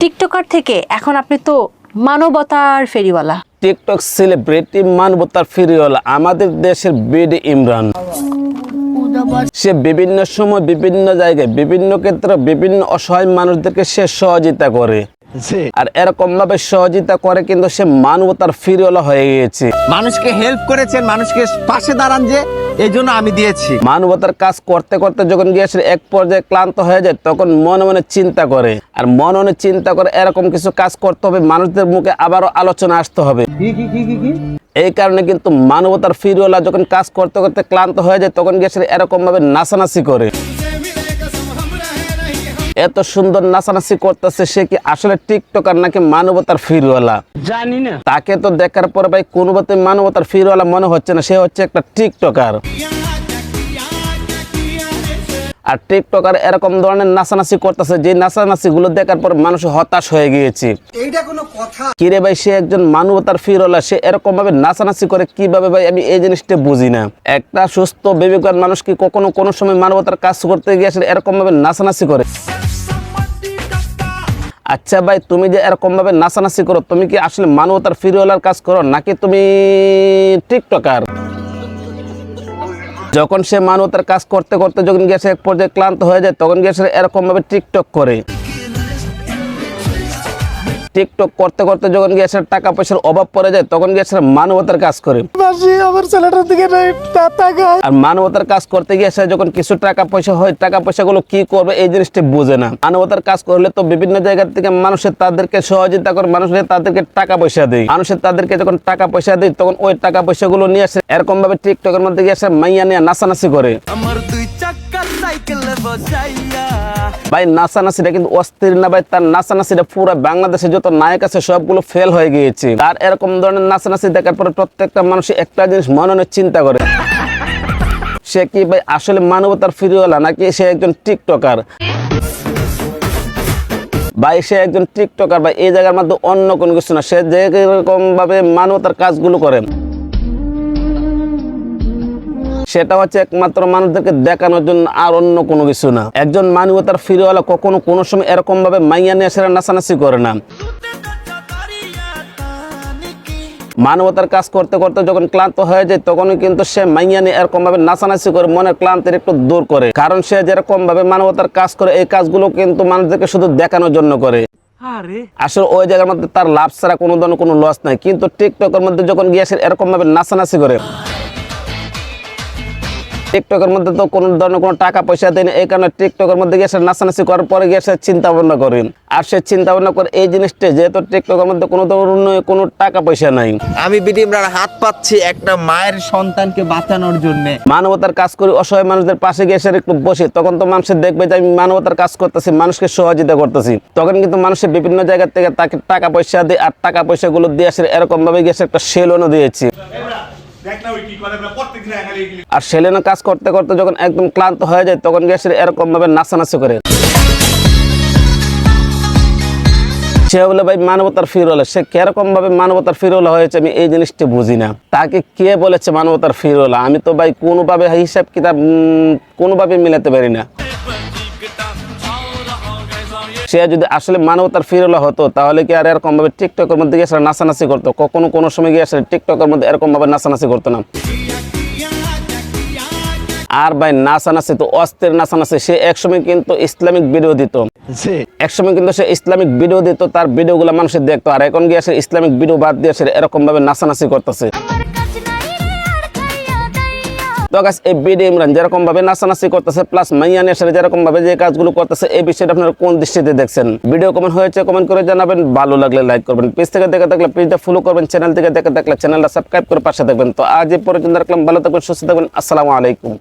TikToker থেকে এখন আপনি তো মানবতার ফেরিওয়ালা। টিকটক সেলিব্রিটি মানবতার ফিরিওয়ালা। আমাদের দেশের বিডি ইমরান। সে বিভিন্ন সময় বিভিন্ন জায়গায় বিভিন্ন ক্ষেত্রে বিভিন্ন অসহায় মানুষদেরকে সে সহযোগিতা করে। আর এরকম ভাবে সহযোগিতা করে কিন্তু সে মানবতার ফিরিওয়ালা হয়ে গিয়েছে। মানুষকে হেল্প করেছেন মানুষকে পাশে দাঁড়ান যে এই জন্য আমি দিয়েছি। মানবতার কাজ করতে করতে যখন গিয়েছিল এক পর্যায়ে ক্লান্ত হয়ে যায় তখন মনে মনে চিন্তা করে। আর মনে মনে চিন্তা করে এরকম কিছু কাজ করতে হবে মানুষদের মুখে আবারও আলোচনা আসতে হবে। এই কারণে কিন্তু মানবতার ফিরওয়ালা যখন কাজ করতে করতে ক্লান্ত হয়ে যায় তখন গিয়ে এরকমভাবে এরকম ভাবে নাচানাচি করে। এত সুন্দর নাচানাচি করতেছে সে কি আসলে টিকটকার নাকি মানবতার ফিরওয়ালা? জানি না। তাকে তো দেখার পরে ভাই কোনো মতে মানবতার ফিরওয়ালা মনে হচ্ছে না সে হচ্ছে একটা টিকটকার। আর টিকটকার এরকম ধরনের নাচানাচি করতেছে যে নাচানাচি গুলো দেখার পর মানুষ হতাশ হয়ে গিয়েছে। কিরে ভাই সে একজন মানবতার ফিরওয়ালা সে এরকম ভাবে নাচানাচি করে কীভাবে ভাই আমি এই জিনিসটা বুঝি না? একটা সুস্থ বিবেকবান মানুষ কি কখনো কোনো সময় মানবতার কাজ করতে গিয়ে আসলে এরকম ভাবে নাচানাচি করে? আচ্ছা ভাই, তুমি যে এরকমভাবে নাচানাচি করো, তুমি কি আসলে মানবতার ফিরিওয়ালার কাজ করো, নাকি তুমি টিকটকার? যখন সে মানবতার কাজ করতে করতে যখন গ্যাসের এক পর্যায়ে ক্লান্ত হয়ে যায়, তখন গ্যাসের এরকম ভাবে টিকটক করে। টিকটক করতে করতে যখন গিয়েছে টাকা পয়সার অভাব পড়ে যায় তখন গিয়েছে মানবতার কাজ করে। আর মানবতার কাজ করতে গিয়েছে যখন কিছু টাকা পয়সা হয় টাকা পয়সাগুলো কি করবে এই জিনিসটা বুঝে না। মানবতার কাজ করলে তো বিভিন্ন জায়গা থেকে মানুষের তাদেরকে সহযোগিতা করে মানুষের তাদেরকে টাকা পয়সা দেয়। মানুষের তাদেরকে যখন টাকা পয়সা দেয় তখন ওই টাকা পয়সাগুলো নিয়ে আসে এরকম ভাবে টিকটকের মধ্যে গিয়ে আসে মাইয়া নিয়ে নাচানাচি করে। আমার ভাই, নাচানাচিটা কিন্তু অস্থির না ভাই, তার নাচানাচিটা পুরো বাংলাদেশে যত নায়ক আছে সবগুলো ফেল হয়ে গিয়েছে। তার এরকম ধরনের নাচানাচি দেখার পরে প্রত্যেকটা মানুষ একটা জিনিস মননে চিন্তা করে। সে কি ভাই, আসলে মানবতার ফিরিওয়ালা নাকি সে একজন টিকটকার? ভাই, সে একজন টিকটকার, ভাই, এই জায়গার মধ্যে অন্য কোনো কিছু না। সে যেরকম ভাবে মানবতার কাজগুলো করে। সেটা হচ্ছে একমাত্র মানুষদেরকে দেখানোর জন্য আর অন্য কোনো কিছু না। একজন মানবতার ফিরেওয়ালা কখনো কোনো সময় এরকম ভাবে মাইয়া নিয়ে সেরা নাচানাচি করে না। মানবতার কাজ করতে করতে যখন ক্লান্ত হয়ে যায় তখনই কিন্তু সে মাইয়া নিয়ে এরকম ভাবে নাচানাচি করে মনের ক্লান্তির একটু দূর করে। কারণ সে যেরকম ভাবে মানবতার কাজ করে এই কাজগুলো কিন্তু মানুষদেরকে শুধু দেখানোর জন্য করে। আসলে ওই জায়গার মধ্যে তার লাভ ছাড়া কোনো ধরনের কোনো লস নাই। কিন্তু টিকটকের মধ্যে যখন গিয়েছে এরকম ভাবে নাচানাচি করে টিকটকের মধ্যে তো কোনো ধরনের কোনো টাকা পয়সা দেয় না। এই কারণে টিকটকের মধ্যে গিয়ে সে নাচানাচি করার পরে গিয়ে সে চিন্তা ভাবনা করেন। আর সে চিন্তা ভাবনা করে এই জিনিসটা যেহেতু টিকটকের মধ্যে কোনো ধরনের কোনো টাকা পয়সা নাই। আমি বিডি ইমরান হাত পাচ্ছি একটা মায়ের সন্তানকে বাঁচানোর জন্য। মানবতার কাজ করি অসহায় মানুষদের পাশে গিয়ে এসে একটু বসে তখন তো মানুষের দেখবে যে আমি মানবতার কাজ করতেছি মানুষকে সহযোগিতা করতেছি। তখন কিন্তু মানুষের বিভিন্ন জায়গা থেকে তাকে টাকা পয়সা দিয়ে আর টাকা পয়সাগুলো দিয়ে আসে এরকম ভাবে গিয়ে সে একটা সেলনও দিয়েছি। আর সেলেনও কাজ করতে করতে যখন একদম ক্লান্ত হয়ে যায়, তখন গিয়ে সে এরকম ভাবে নাচানাচি করে। সে বলে, ভাই, মানবতার ফিরোলা। সে কীরকম ভাবে মানবতার ফিরোলা হয়েছে, আমি এই জিনিসটি বুঝি না। তাকে কে বলেছে মানবতার ফিরোলা? আমি তো, ভাই, কোনোভাবে হিসাব কিতাব কোনোভাবে মিলাতে পারি না। সে যদি আসলে মানবতার ফিরোলা হতো তাহলে কি আর এরকম ভাবে টিকটকের মধ্যে গিয়ে সে নাচানাচি করতো? কখনো কোনো সময় গিয়ে সে টিকটকের মধ্যে এরকম ভাবে নাচানাচি করতো না। আর ভাই নাচানাচি তো অস্থির নাচানাচি। সে একসময় কিন্তু ইসলামিক ভিডিও দিত। একসময় কিন্তু সে ইসলামিক ভিডিও দিত তার ভিডিওগুলো মানুষের দেখতো। আর এখন গিয়ে সে ইসলামিক ভিডিও বাদ দিয়ে সে এরকম ভাবে নাচানাচি করতেছে। তো গাছ এই বিডি ইমরান যেরকম ভাবে নাচানাচি করতেছে প্লাস মাইয়া নেশারে যেরকম ভাবে যে কাজগুলো করতেছে, এই বিষয়টা আপনারা কোন দৃষ্টিতে দেখছেন? ভিডিও কমেন্ট হয়েছে কমেন্ট করে জানাবেন, ভালো লাগলে লাইক করবেন। পেজ থেকে দেখে থাকলে পেজটা ফলো করবেন চ্যানেল থেকে দেখে থাকলে চ্যানেলটা সাবস্ক্রাইব করে পাশে থাকবেন তো আজ এই পর্যন্ত রাখলাম, ভালো থাকবেন, সুস্থ থাকবেন, আসসালামু আলাইকুম।